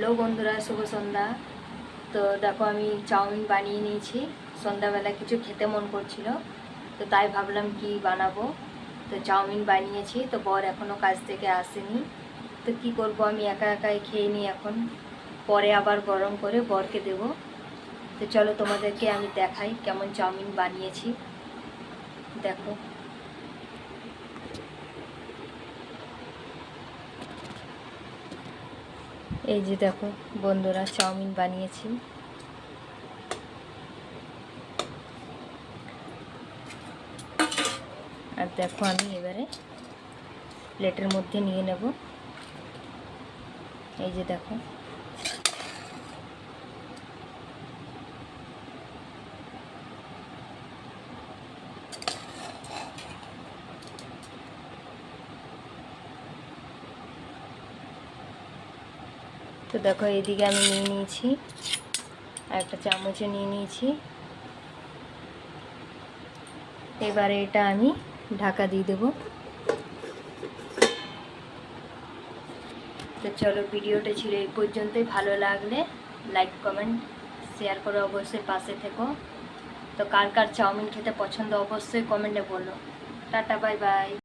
Hello বন্ধুরা, শুভ সন্ধ্যা। তো দেখো, আমি চাউমিন বানিয়ে নিয়েছি। সন্ধ্যাবেলা কিছু খেতে মন করছিল, তো তাই ভাবলাম কি বানাবো। তো চাউমিন বানিয়েছি, তো বর এখনও কাজ থেকে আসেনি। তো কি করব, আমি একা একাই খেয়ে নিই এখন। পরে আবার গরম করে বরকে দেব। তো চলো তোমাদেরকে আমি দেখাই কেমন চাউমিন বানিয়েছি। দেখো। এই যে দেখো, বন্ধুরা চাউমিন বানিয়েছি। আর দেখো আমি এবারে প্লেটের মধ্যে নিয়ে নেব। এই যে দেখো তো দেখো এইদিকে আমি নিয়ে নিয়েছি আর একটা চামচে নিয়ে নিয়েছি। এবারে এটা আমি ঢাকা দিয়ে দেব। তো চলো, ভিডিওটা ছিল এই পর্যন্তই। ভালো লাগলে লাইক, কমেন্ট, শেয়ার করে অবশ্যই পাশে থেকো। তো কার কার চাউমিন খেতে পছন্দ, অবশ্যই কমেন্টে বলো। Tata, bye bye.